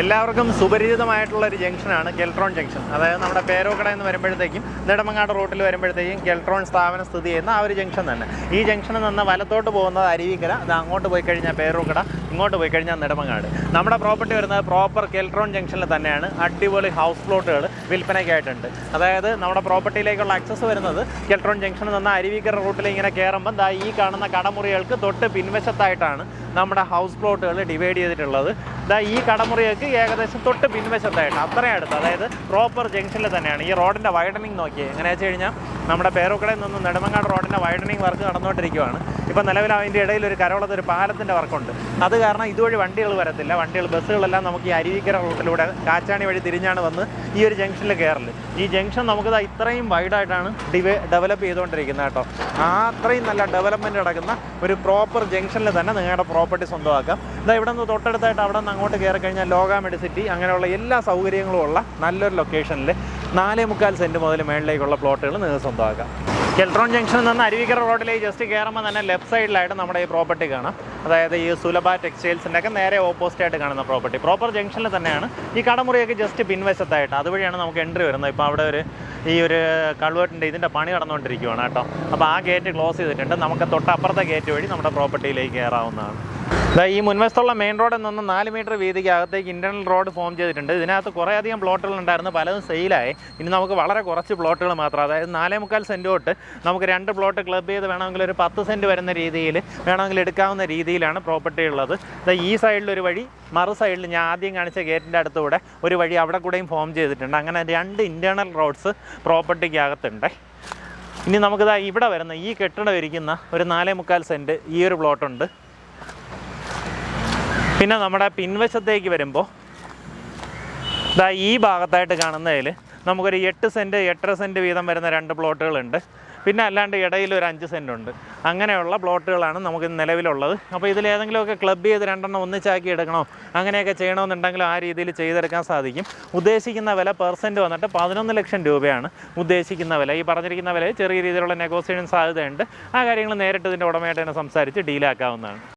എല്ലാവർക്കും സുപരിചിതമായിട്ടുള്ള ഒരു ജംഗ്ഷനാണ് കെൽട്രോൺ ജംഗ്ഷൻ. അതായത് നമ്മുടെ പേരോക്കട എന്ന് വരുമ്പോഴത്തേക്കും നെടുമങ്ങാട് റൂട്ടിൽ വരുമ്പോഴത്തേക്കും കെൽട്രോൺ സ്ഥാപനം സ്ഥിതി ചെയ്യുന്ന ആ ഒരു ജംഗ്ഷൻ തന്നെ. ഈ ജംഗ്ഷനിൽ നിന്ന് വലത്തോട്ട് പോകുന്നത് അരുവിക്കര അത് അങ്ങോട്ട് പോയി കഴിഞ്ഞാൽ പേരോക്കട ഇങ്ങോട്ട് പോയി കഴിഞ്ഞാൽ നെടുമങ്ങാട്. നമ്മുടെ പ്രോപ്പർട്ടി വരുന്നത് പ്രോപ്പർ കെൽട്രോൺ ജംഗ്ഷനിൽ തന്നെയാണ്. അടിപൊളി ഹൗസ് പ്ലോട്ടുകൾ വിൽപ്പനയ്ക്കായിട്ടുണ്ട് അതായത് നമ്മുടെ പ്രോപ്പർട്ടിയിലേക്കുള്ള ആക്സസ് വരുന്നത് കെൽട്രോൺ ജംഗ്ഷനിൽ നിന്ന് അരുവിക്കര റൂട്ടിൽ ഇങ്ങനെ കയറുമ്പം ദാ ഈ കാണുന്ന കടമുറികൾക്ക് തൊട്ട് പിൻവശത്തായിട്ടാണ് നമ്മുടെ ഹൗസ് പ്ലോട്ടുകൾ ഡിവൈഡ് ചെയ്തിട്ടുള്ളത്. ദാ ഈ കടമുറികൾക്ക് ഏകദേശം തൊട്ട് പിൻവശത്തായിട്ട് അത്രയും അടുത്ത്. അതായത് പ്രോപ്പർ ജംഗ്ഷനിൽ തന്നെയാണ്. ഈ റോഡിന്റെ വൈഡനിങ് നോക്കിയേ. എങ്ങനെയാ വെച്ച് കഴിഞ്ഞാൽ നമ്മുടെ പേരൂക്കടയിൽ നിന്ന് നെടുമങ്ങാട് റോഡിന്റെ വൈഡനിങ് വർക്ക് നടന്നുകൊണ്ടിരിക്കുകയാണ് ഇപ്പം നിലവിൽ അതിന്റെ ഇടയിൽ ഒരു കരോളത്ത് ഒരു പാലത്തിന്റെ വർക്കുണ്ട്. അത് കാരണം ഇതുവഴി വണ്ടികൾ വരത്തില്ല. വണ്ടികൾ ബസ്സുകളെല്ലാം നമുക്ക് ഈ അരുവിക്കര റൂട്ടിലൂടെ കാച്ചാണി വഴി തിരിഞ്ഞാണ് വന്ന് ഈ ഒരു ജംഗ്ഷനിൽ കയറൽ. ഈ ജംഗ്ഷൻ നമുക്ക് ഇത്രയും വൈഡായിട്ടാണ് ഡിവെ ഡെവലപ്പ് ചെയ്തുകൊണ്ടിരിക്കുന്നത് കേട്ടോ. ആ അത്രയും നല്ല ഡെവലപ്മെന്റ് നടക്കുന്ന ഒരു പ്രോപ്പർ ജംഗ്ഷനിൽ തന്നെ നിങ്ങളുടെ പ്രോപ്പർട്ടി സ്വന്തമാക്കാം. ഇതാ ഇവിടെ നിന്ന് തൊട്ടടുത്തായിട്ട് അവിടെ നിന്ന് അങ്ങോട്ട് കയറി കഴിഞ്ഞാൽ ലോക മെഡിസിറ്റി അങ്ങനെയുള്ള എല്ലാ സൗകര്യങ്ങളും ഉള്ള നല്ലൊരു ലൊക്കേഷനിൽ നാലേ മുക്കാൽ സെന്റ് മുതൽ മേളിലേക്കുള്ള പ്ലോട്ടുകൾ നിങ്ങൾക്ക് സ്വന്തമാക്കാം. കെൽട്രോൺ ജംഗ്ഷനിൽ നിന്ന് അരുവിക്കര റോഡിലേക്ക് ജസ്റ്റ് കയറുമ്പോൾ തന്നെ ലെഫ്റ്റ് സൈഡിലായിട്ട് നമ്മുടെ ഈ പ്രോപ്പർട്ടി കാണാം. അതായത് ഈ സുലഭ ടെക്സ്റ്റൈൽസിന്റെ ഒക്കെ നേരെ ഓപ്പോസിറ്റ് ആയിട്ട് കാണുന്ന പ്രോപ്പർട്ടി പ്രോപ്പർ ജംഗ്ഷനിൽ തന്നെയാണ്. ഈ കടമുറിയൊക്കെ ജസ്റ്റ് പിൻവശത്തായിട്ട്. അതുവഴിയാണ് നമുക്ക് എൻട്രി വരുന്നത്. ഇപ്പോൾ അവിടെ ഒരു ഈ ഒരു കൾവേർട്ടിന്റെ ഇതിന്റെ പണി നടന്നുകൊണ്ടിരിക്കുകയാണ് കേട്ടോ. അപ്പോൾ ആ ഗേറ്റ് ക്ലോസ് ചെയ്തിട്ടുണ്ട്. നമുക്ക് തൊട്ടപ്പുറത്തെ ഗേറ്റ് വഴി നമ്മുടെ പ്രോപ്പർട്ടിയിലേക്ക് കയറാവുന്നതാണ് ഈ മുൻവശത്തുള്ള മെയിൻ റോഡിൽ നിന്ന് നാല് മീറ്റർ വീതിക്ക് അകത്തേക്ക് ഇന്റർണൽ റോഡ് ഫോം ചെയ്തിട്ടുണ്ട്. ഇതിനകത്ത് കുറേയധികം പ്ലോട്ടുകൾ ഉണ്ടായിരുന്നു. പലതും സെയിലായി ഇനി നമുക്ക് വളരെ കുറച്ച് പ്ലോട്ടുകൾ മാത്രം അതായത് നാലേ മുക്കാൽ സെന്റ് തൊട്ട് നമുക്ക് രണ്ട് പ്ലോട്ട് ക്ലബ് ചെയ്ത് വേണമെങ്കിൽ ഒരു പത്ത് സെന്റ് വരുന്ന രീതിയിൽ വേണമെങ്കിൽ എടുക്കാവുന്ന രീതിയിലാണ് പ്രോപ്പർട്ടി ഉള്ളത്. ഈ സൈഡിലൊരു വഴി മറു സൈഡിൽ ഞാൻ ആദ്യം കാണിച്ച ഗേറ്റിന്റെ അടുത്തൂടെ ഒരു വഴി അവിടെ കൂടെയും ഫോം ചെയ്തിട്ടുണ്ട്. അങ്ങനെ രണ്ട് ഇന്റേർണൽ റോഡ്സ് പ്രോപ്പർട്ടിക്ക് അകത്തുണ്ട്. ഇനി നമുക്കിതാ ഇവിടെ വരുന്ന ഈ കെട്ടിടം ഇരിക്കുന്ന ഒരു നാലേ മുക്കാൽ സെന്റ് ഈ ഒരു പ്ലോട്ടുണ്ട് പിന്നെ നമ്മുടെ പിൻവശത്തേക്ക് വരുമ്പോൾ ഇതാ ഈ ഭാഗത്തായിട്ട് കാണുന്നതിൽ നമുക്കൊരു എട്ട് സെന്റ് എട്ടര സെന്റ് വീതം വരുന്ന രണ്ട് പ്ലോട്ടുകളുണ്ട്. പിന്നെ അല്ലാണ്ട് ഇടയിൽ ഒരു അഞ്ച് സെന്റ് ഉണ്ട്. അങ്ങനെയുള്ള പ്ലോട്ടുകളാണ് നമുക്ക് നിലവിലുള്ളത്. അപ്പോൾ ഇതിൽ ഏതെങ്കിലുമൊക്കെ ക്ലബ് ചെയ്ത് രണ്ടെണ്ണം ഒന്നിച്ചാക്കി എടുക്കണോ അങ്ങനെയൊക്കെ ചെയ്യണമെന്നുണ്ടെങ്കിൽ ആ രീതിയിൽ ചെയ്തെടുക്കാൻ സാധിക്കും. ഉദ്ദേശിക്കുന്ന വില പെർസെന്റ് വന്നിട്ട് പതിനൊന്ന് ലക്ഷം രൂപയാണ് ഉദ്ദേശിക്കുന്ന വില. ഈ പറഞ്ഞിരിക്കുന്ന വില ചെറിയ രീതിയിലുള്ള നെഗോസിയേഷൻ സാധ്യതയുണ്ട്. ആ കാര്യങ്ങൾ നേരിട്ട് ഇതിന്റെ ഉടമയായിട്ട് തന്നെ സംസാരിച്ച് ഡീലാക്കാവുന്നതാണ്